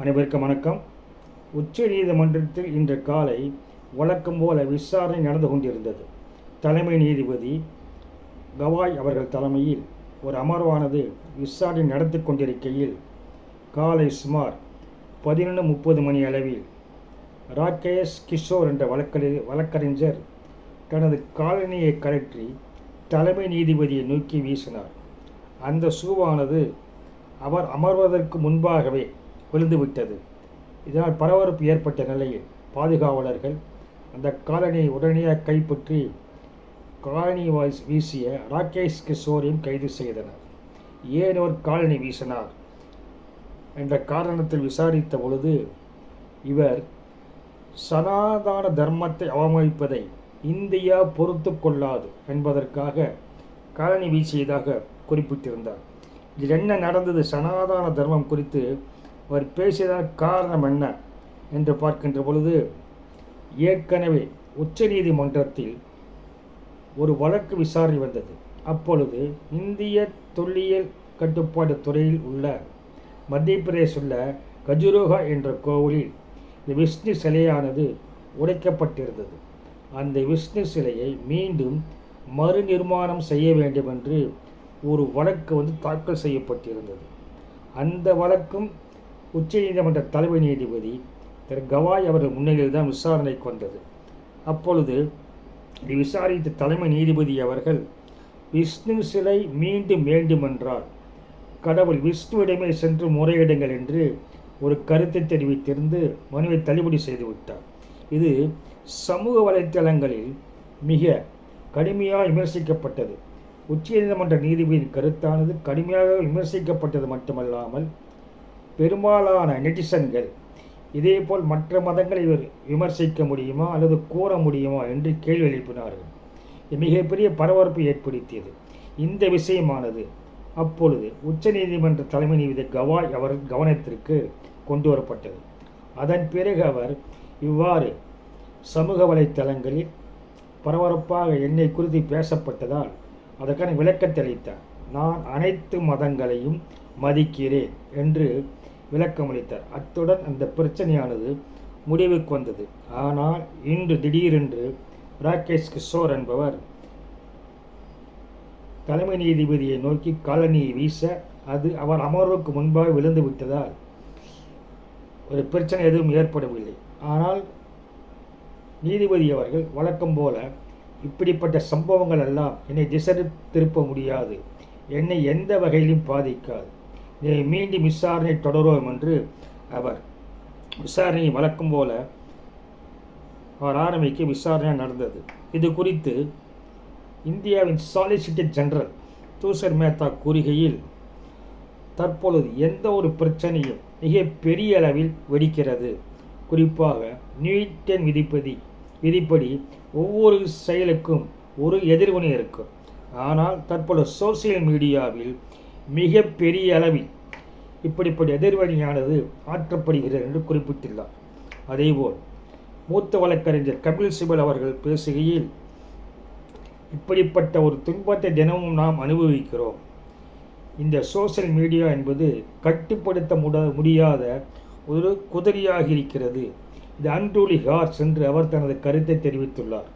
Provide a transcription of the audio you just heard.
அனைவருக்கும் வணக்கம். உச்ச நீதிமன்றத்தில் இன்று காலை வழக்கம் போல விசாரணை நடந்து கொண்டிருந்தது. தலைமை நீதிபதி கவாய் அவர்கள் தலைமையில் ஒரு அமர்வானது விசாரணை நடத்தி கொண்டிருக்கையில் காலை சுமார் பதினொன்று முப்பது மணி அளவில் ராகேஷ் கிஷோர் என்ற வழக்கறி வழக்கறிஞர் தனது காலனியை கழற்றி தலைமை நீதிபதியை நோக்கி வீசினார். அந்த ஷூவானது அவர் அமர்வதற்கு முன்பாகவே விழுந்துவிட்டது இதனால் பரபரப்பு ஏற்பட்ட நிலையில் பாதுகாவலர்கள் அந்த காலனியை உடனடியாக கைப்பற்றி காலனி வாய்ஸ் வீசிய ராகேஷ் கிஷோரையும் கைது செய்தனர். ஏன் ஒரு காலனி வீசினார் என்ற காரணத்தில் விசாரித்த பொழுது இவர் சனாதன தர்மத்தை அவமதிப்பதை இந்தியா பொறுத்து கொள்ளாது என்பதற்காக காலனி வீசியதாக குறிப்பிட்டிருந்தார். இதில் என்ன நடந்தது? சனாதன தர்மம் குறித்து அவர் பேசியதன் காரணம் என்ன என்று பார்க்கின்ற பொழுது ஏற்கனவே உச்சநீதிமன்றத்தில் ஒரு வழக்கு விசாரணை வந்தது. அப்பொழுது இந்திய தொல்லியல் கட்டுப்பாட்டு துறையில் உள்ள மத்திய பிரதேச உள்ள கஜுரோகா என்ற கோவிலில் இந்த விஷ்ணு சிலையானது உடைக்கப்பட்டிருந்தது. அந்த விஷ்ணு சிலையை மீண்டும் மறுநிர்மாணம் செய்ய வேண்டும் என்று ஒரு வழக்கு வந்து தாக்கல் செய்யப்பட்டிருந்தது. அந்த வழக்கும் உச்சநீதிமன்ற தலைமை நீதிபதி திரு கவாய் அவர்கள் முன்னிலையில் தான் விசாரணைக்கு வந்தது அப்பொழுது இதை விசாரித்த தலைமை நீதிபதி அவர்கள் விஷ்ணு சிலை மீண்டும் வேண்டுமென்றால் கடவுள் விஷ்ணுவிடமே சென்று முறையிடுங்கள் என்று ஒரு கருத்தை தெரிவித்திருந்து மனுவை தள்ளுபடி செய்துவிட்டார் இது சமூக வலைத்தளங்களில் மிக கடுமையாக விமர்சிக்கப்பட்டது. உச்சநீதிமன்ற நீதிபதியின் கருத்தானது கடுமையாக விமர்சிக்கப்பட்டது மட்டுமல்லாமல் பெரும்பாலான நெட்டிசன்கள் இதேபோல் மற்ற மதங்களை இவர் விமர்சிக்க முடியுமா அல்லது கூற முடியுமா என்று கேள்வி எழுப்பினார்கள். மிகப்பெரிய பரபரப்பை ஏற்படுத்தியது. இந்த விஷயமானது அப்பொழுது உச்சநீதிமன்ற தலைமை நீதிபதி கவாய் அவர் கவனத்திற்கு கொண்டு வரப்பட்டது. அதன் பிறகு அவர் இவ்வாறு சமூக வலைத்தளங்களில் பரபரப்பாக என்னை குறித்து பேசப்பட்டதால் அதற்கான விளக்கத்தை அளித்தார். நான் அனைத்து மதங்களையும் மதிக்கிறேன் என்று விளக்கமளித்தார். அத்துடன் அந்த பிரச்சனையானது முடிவுக்கு வந்தது. ஆனால் இன்று திடீரென்று ராகேஷ் கிஷோர் என்பவர் தலைமை நீதிபதியை நோக்கி காலனியை வீச அது அவர் அமர்வுக்கு முன்பாக விழுந்து விட்டதால் ஒரு பிரச்சனை எதுவும் ஏற்படவில்லை. ஆனால் நீதிபதி அவர்கள் வழக்கம் போல இப்படிப்பட்ட சம்பவங்கள் எல்லாம் என்னை திசை திருப்ப முடியாது. என்னை எந்த வகையிலும் பாதிக்காது. இதை மீண்டும் விசாரணை தொடரும் என்று அவர் விசாரணையை வழக்கம் போல அவர் ஆரம்பிக்க விசாரணை நடந்தது. இது குறித்து இந்தியாவின் சாலிசிட்டர் ஜெனரல் தூசர் மேத்தா கூறுகையில் தற்பொழுது எந்த ஒரு பிரச்சனையும் மிக பெரிய அளவில் வெடிக்கிறது. குறிப்பாக நியூட்டன் விதிப்பதி விதிப்படி ஒவ்வொரு செயலுக்கும் ஒரு எதிர்வினை இருக்கும். ஆனால் தற்பொழுது சோசியல் மீடியாவில் மிக பெரிய அளவில் இப்படிப்பட்ட எதிர்வழியானது ஆற்றப்படுகிறது என்று குறிப்பிட்டுள்ளார். அதேபோல் மூத்த வழக்கறிஞர் கபில் சிபல் அவர்கள் பேசுகையில் இப்படிப்பட்ட ஒரு துன்பத்தை தினமும் நாம் அனுபவிக்கிறோம். இந்த சோசியல் மீடியா என்பது கட்டுப்படுத்த முட முடியாத ஒரு குதிரையாக இருக்கிறது. இது அன்டூலி ஹார்ஸ் என்று அவர் தனது கருத்தை தெரிவித்துள்ளார்.